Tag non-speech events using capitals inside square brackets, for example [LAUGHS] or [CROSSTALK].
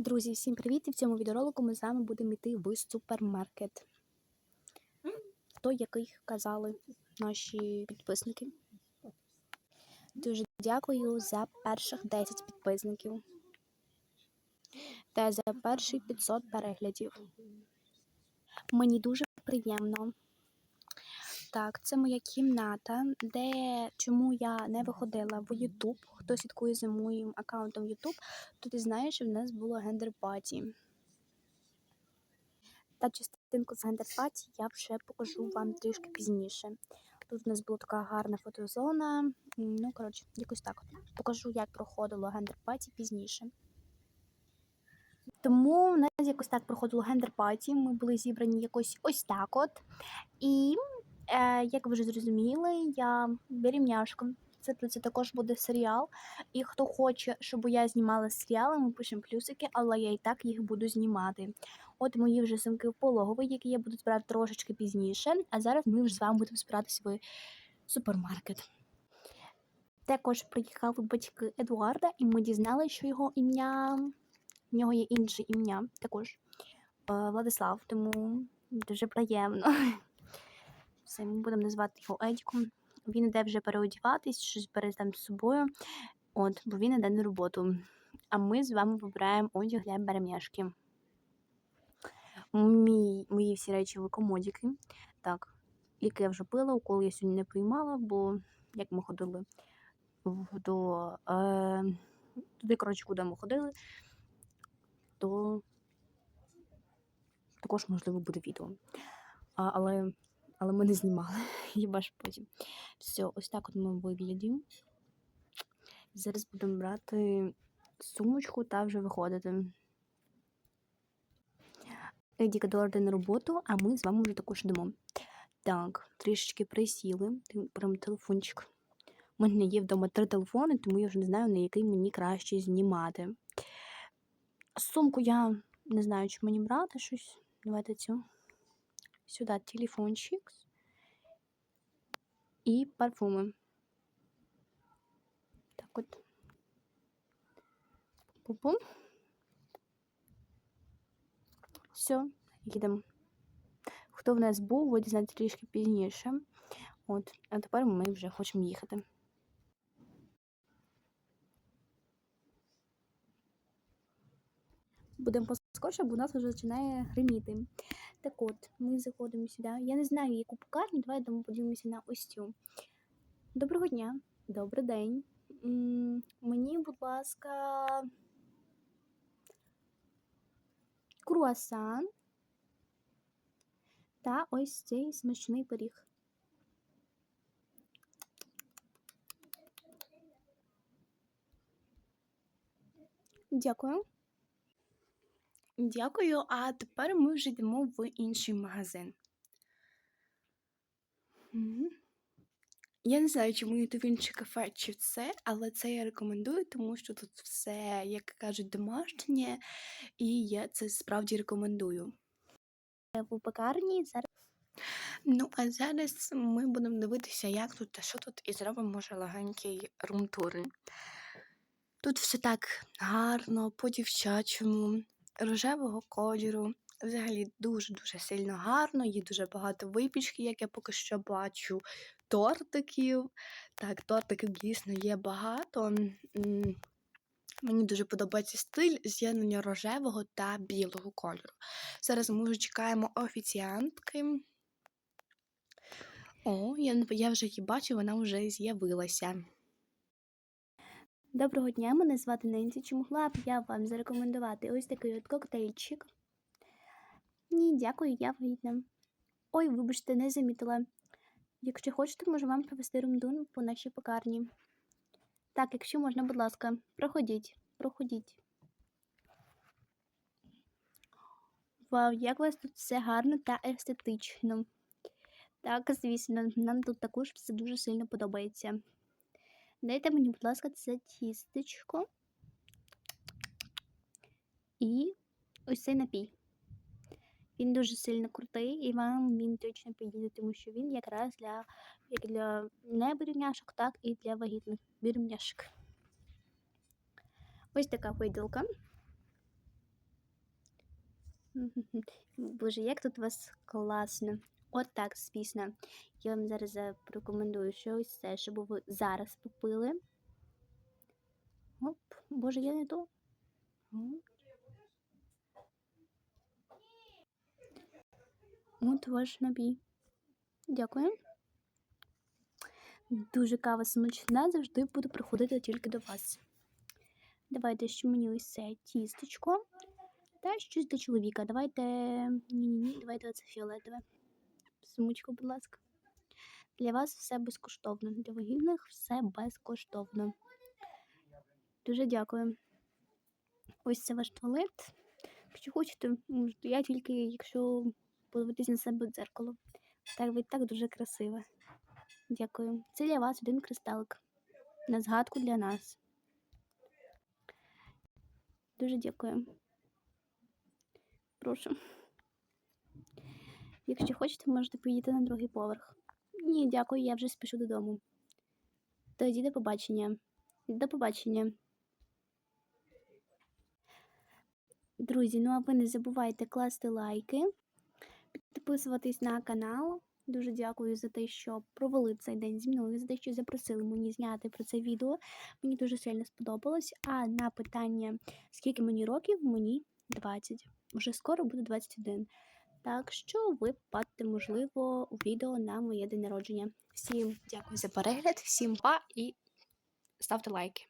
Друзі, всім привіт! І в цьому відеоролику ми з вами будемо йти в супермаркет. Той, який казали наші підписники. Дуже дякую за перших 10 підписників та за перші 500 переглядів. Мені дуже приємно. Так, це моя кімната, де чому я не виходила в YouTube. Хто слідкує за моїм аккаунтом YouTube, то ти знаєш, що в нас було гендер-паті. Та частинку з гендер-паті я вже покажу вам трішки пізніше. Тут у нас була така гарна фотозона. Ну, коротше, якось так. Покажу, як проходило гендер-паті пізніше. Тому в нас якось так проходило гендер-паті. Ми були зібрані якось ось так от. І Е, як ви вже зрозуміли, я беремняшка. Це, це також буде серіал. І хто хоче, щоб я знімала серіали, ми пишемо плюсики, але я і так їх буду знімати. От мої вже сумки в пологовий, які я буду збирати трошечки пізніше. А зараз ми вже з вами будемо збиратися в супермаркет. Також приїхали батьки Едуарда, і ми дізналися, що його ім'я, в нього є інше ім'я також е, Владислав, тому дуже приємно. Все, ми будемо називати його Едіком. Він іде вже переодіватись, щось бере там з собою. От, бо він іде на роботу. А ми з вами вибираємо одяг для берем'яшки. Мій, мої всі речі в комодіки. Так, ліки я вже пила, укол я сьогодні не приймала, бо як ми ходили до е, туди, коротше, куди ми ходили, то також можливо буде відео. А, але але ми не знімали. [LAUGHS] Хіба ж потім. Все, ось так от ми виглядимо. Зараз будемо брати сумочку та вже виходити. Едіка доларди на роботу, а ми з вами вже також йдемо. Так, трішечки присіли. Прям телефончик. У мене є вдома три телефони, тому я вже не знаю, на який мені краще знімати. Сумку я не знаю, чи мені брати щось. Давайте цю. Сюда телефончик и парфумы. Так от. Пупум. Все, їдемо. Хто в нас був, ви дізнаєте трішки пізніше. От, а тепер ми вже хочемо їхати. Будемо поскорше, бо у нас вже починає гриміти. Так от, ми заходимо сюди. Я не знаю, яку покарню, давай дамо подивимося на ось цю. Доброго дня, добрий день. Мені, будь ласка, круасан та ось цей смачний пиріг. Дякую. Дякую, а тепер ми вже йдемо в інший магазин. Я не знаю, чому йти в інше кафе чи це, але це я рекомендую, тому що тут все, як кажуть, домашнє, і я це справді рекомендую. В пекарні зараз. Ну, а зараз ми будемо дивитися, як тут та що тут, і зробимо, може, легенький румтур. Тут все так гарно, по-дівчачому, рожевого кольору. Взагалі дуже-дуже сильно гарно, є дуже багато випічки, як я поки що бачу, тортиків. Так, тортиків дійсно є багато. Мені дуже подобається стиль з'єднання рожевого та білого кольору. Зараз ми вже чекаємо офіціантки. О, я, я вже її бачу, вона вже з'явилася. Доброго дня, мене звати Ненсі. Чи могла б я вам зарекомендувати ось такий от коктейльчик? Ні, дякую, я вагітна. Ой, вибачте, не замітила. Якщо хочете, можу вам провести румдун по нашій пекарні. Так, якщо можна, будь ласка, проходіть, проходіть. Вау, як у вас тут все гарно та естетично. Так, звісно, нам тут також все дуже сильно подобається. Дайте мені, будь ласка, це тістечко. І ось цей напій. Він дуже сильно крутий, і вам він точно підійде, тому що він якраз для як для неберівняшок, так і для вагітних бірівняшок. Ось така виділка. Боже, як тут у вас класно. От так, звісно. Я вам зараз е, порекомендую, що ось щоб ви зараз попили. Оп, боже, я не то. От ваш напій. Дякую. Дуже кава смачна, завжди буду приходити тільки до вас. Давайте ще мені ось це тістечко. Та щось для чоловіка. Давайте. Ні-ні-ні, давайте оце фіолетове. Сумочку, будь ласка. Для вас все безкоштовно. Для вагітних все безкоштовно. Дуже дякую. Ось це ваш туалет. Якщо хочете. Я тільки, якщо подивитись на себе в дзеркало. Так, ви так дуже красива. Дякую. Це для вас один кристалик. На згадку для нас. Дуже дякую. Прошу. Якщо хочете, можете поїти на другий поверх. Ні, дякую, я вже спішу додому. Тоді до побачення. До побачення. Друзі, ну а ви не забувайте класти лайки, підписуватись на канал. Дуже дякую за те, що провели цей день зі мною, за те, що запросили мені зняти про це відео. Мені дуже сильно сподобалось. А на питання, скільки мені років, мені 20. Вже скоро буде 21. Так що ви попадете, можливо, у відео на моє день народження. Всім дякую за перегляд, всім па і ставте лайки.